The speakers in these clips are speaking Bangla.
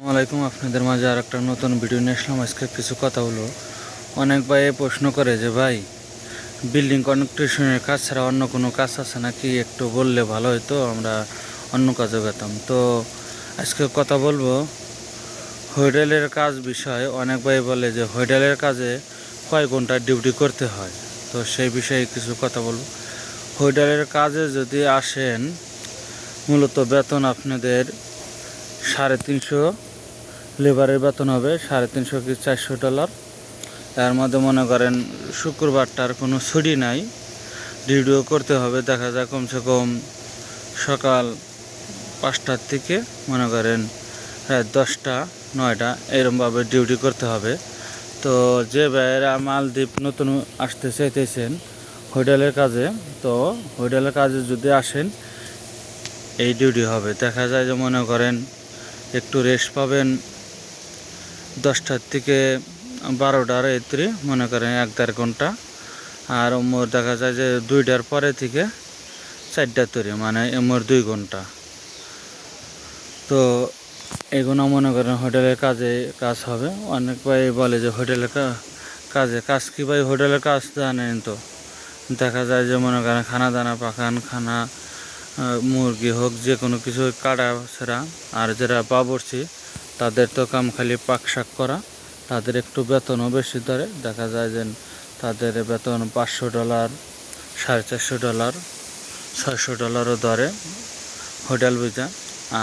আসসালামাইকুম আপনাদের মাঝে আর একটা নতুন ভিডিও নিয়ে আসলাম। আজকে কিছু কথা হলো। অনেক ভাই প্রশ্ন করে যে, ভাই বিল্ডিং কনস্ট্রাকশনের কাজ ছাড়া অন্য কোনো কাজ আছে নাকি? একটু বললে ভালো হতো আমরা অন্য কাজে পেতাম তো আজকে কথা বলব হোটেলের কাজ বিষয়ে। অনেক ভাই বলে যে, হোটেলের কাজে কয় ঘণ্টা ডিউটি করতে হয়? তো সেই বিষয়ে কিছু কথা বলব। হোটেলের কাজে যদি আসেন, মূলত বেতন আপনাদের সাড়ে তিনশো লেবারের বেতন হবে সাড়ে তিনশো কি চারশো ডলার। তার মধ্যে মনে করেন শুক্রবারটার কোনো ছুটি নাই। ডিউটিও করতে হবে, দেখা যায় কমসে কম সকাল পাঁচটার থেকে মনে করেন রাত দশটা, নয়টা, এরমভাবে ডিউটি করতে হবে। তো যে ভাইয়েরা মালদ্বীপ নতুন আসতে চাইতেছেন হোটেলের কাজে, তো হোটেলের কাজে যদি আসেন, এই ডিউটি হবে। দেখা যায় যে মনে করেন একটু রেস্ট পাবেন দশটার থেকে বারোটার এত্রি মনে করেন এক দেড় ঘণ্টা। আর মোর দেখা যায় যে দুইটার পরে থেকে চারটা তৈরি মানে মোর দুই ঘণ্টা। তো এগুলো মনে করেন হোটেলের কাজে কাজ হবে। অনেক ভাই বলে যে হোটেলের কাজে কাজ কি ভাই? হোটেলের কাজ জানেন তো। দেখা যায় যে মনে করেন খানা দানা পাখান খানা মুরগি হোক যে কোনো কিছু কাটা সেরা আর যারা বাবরছি তাদের তো কাম খালি পাক শাক করা, তাদের একটু বেতনও বেশি ধরে। দেখা যায় যে তাদের বেতন পাঁচশো ডলার, সাড়ে চারশো ডলার, ছয়শো ডলারও ধরে হোটেল বুঝা।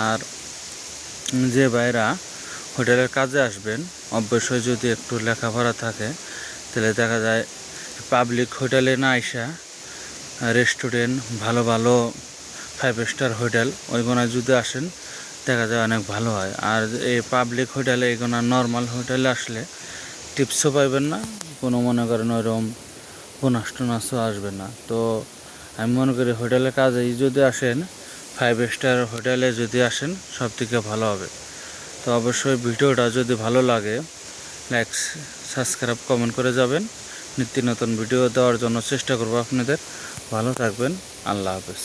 আর যে ভাইরা হোটেলের কাজে আসবেন, অবশ্যই যদি একটু লেখাপড়া থাকে, তাহলে দেখা যায় পাবলিক হোটেলে না আইসা রেস্টুরেন্ট, ভালো ভালো ফাইভ স্টার হোটেল ওইগুলো যদি আসেন দেখা যায় অনেক ভালো হয়। আর এই পাবলিক হোটেলে এগুলো নর্মাল হোটেলে আসলে টিপসও পাইবেন না, কোনো মনে করেন ওইরকম বোনাস টোনাসও আসবে না। তো আমি মনে করি হোটেলের কাজেই যদি আসেন ফাইভ স্টার হোটেলে যদি আসেন, সব থেকে ভালো হবে। তো অবশ্যই ভিডিওটা যদি ভালো লাগে লাইক সাবস্ক্রাইব কমেন্ট করে যাবেন। নিত্য নতুন ভিডিও দেওয়ার জন্য চেষ্টা করব আপনাদের। ভালো থাকবেন, আল্লাহ হাফেজ।